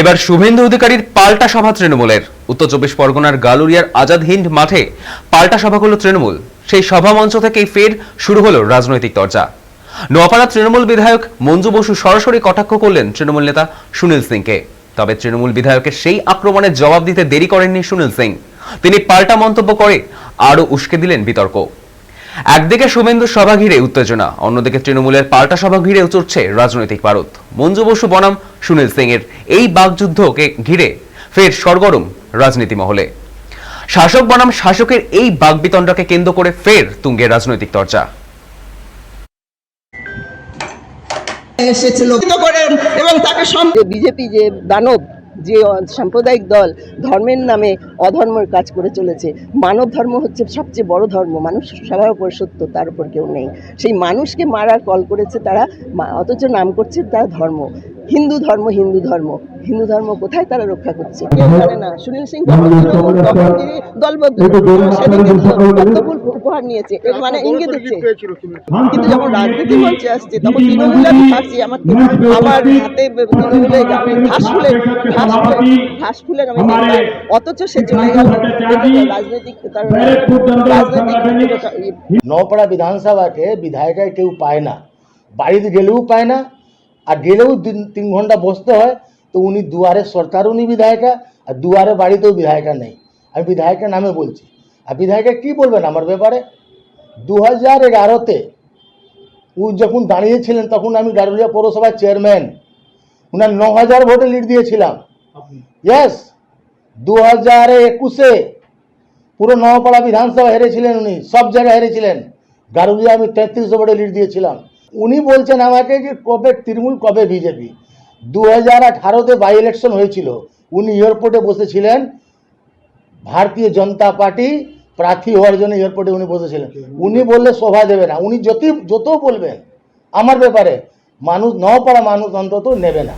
এবার শুভেন্দু অধিকারীর পাল্টা সভা তৃণমূলের। উত্তর চব্বিশ পরগনার গালুরিয়ার আজাদ হিন্দ মাঠে পাল্টা সভা করল তৃণমূল। সেই সভা মঞ্চ থেকেই ফের শুরু হলো রাজনৈতিক চর্চা নোয়াপাড়া তৃণমূল বিধায়ক মঞ্জু বসু সরাসরি কটাক্ষ করলেন তৃণমূল নেতা সুনীল সিংকে। তবে তৃণমূল বিধায়কের সেই আক্রমণের জবাব দিতে দেরি করেননি সুনীল সিং। তিনি পাল্টা মন্তব্য করে আরও উস্কে দিলেন বিতর্ক। একদিকে শুভেন্দু সভা ঘিরে উত্তেজনা অন্যদিকে তৃণমূলের পাল্টা সভা ঘিরেও চড়ছে রাজনৈতিক পারদ। মঞ্জু বসু বনাম সুনীল সিং এর এই বাকযুদ্ধকে ঘিরে ফের সরগরম রাজনীতি মহলে। শাসক বনাম শাসকের এই বাকবিতণ্ডাকে কেন্দ্র করে ফের তুঙ্গে রাজনৈতিক চর্চা। এসেছিল এবং তাকে বিজেপি যে দানব যে সাম্প্রদায়িক দল ধর্মের নামে অধর্মের কাজ করে চলেছে। মানব ধর্ম হচ্ছে সবচেয়ে বড় ধর্ম। মানুষ সবার উপর সত্য, তার উপর কেউ নেই। সেই মানুষকে মারার কল করেছে তারা অথচ নাম করছে তার ধর্ম। হিন্দু ধর্ম হিন্দু ধর্ম। হিন্দু ধর্ম কোথায় তারা রক্ষা করছে? কেউ জানে না। সুনীল সিং তিনি দলবদ্ধ উপহার নিয়েছে। এর মানে ইঙ্গিত দিচ্ছে কিন্তু যখন রাজনীতি মঞ্চে আসছে তখন তৃণমূলে আমি থাকছি আমার আমার হাতে তৃণমূলে ঘাস ফুলে ঘাস ফুলে ঘাস ফুলের আমি অথচ সে চলে গেল। রাজনৈতিক রাজনৈতিক নওপাড়া বিধানসভাকে বিধায়কের কেউ পায় না। বাড়িতে গেলেও পায় না। আর গেলেও তিন ঘণ্টা বসতে হয় তো উনি দুয়ারে সরকার উনি বিধায়িকা আর দুয়ারে বাড়িতেও বিধায়িকা নেই। আমি বিধায়কের নামে বলছি। আর বিধায়িকা কী বলবেন আমার ব্যাপারে? দু হাজার এগারোতে ও যখন দাঁড়িয়েছিলেন তখন আমি গারুলিয়া পৌরসভার চেয়ারম্যান। উনার ন হাজার ভোটে লিড দিয়েছিলাম। ইয়েস দু হাজার একুশে পুরো নওপাড়া বিধানসভা হেরেছিলেন উনি সব জায়গায় হেরেছিলেন। গারুলিয়া আমি তেত্রিশশো ভোটে লিড দিয়েছিলাম। উনি বলছেন আমাকে যে কবে, তৃণমূল কবে বিজেপি? দু হাজার আঠারোতে বাই ইলেকশন হয়েছিল। উনি এয়ারপোর্টে বসেছিলেন। ভারতীয় জনতা পার্টি প্রার্থী হওয়ার জন্য এয়ারপোর্টে উনি বসেছিলেন। উনি বললে শোভা দেবে না। উনি যত যত বলবেন, আমার ব্যাপারে মানুষ ন পারা মানুষ অন্তত নেবে না।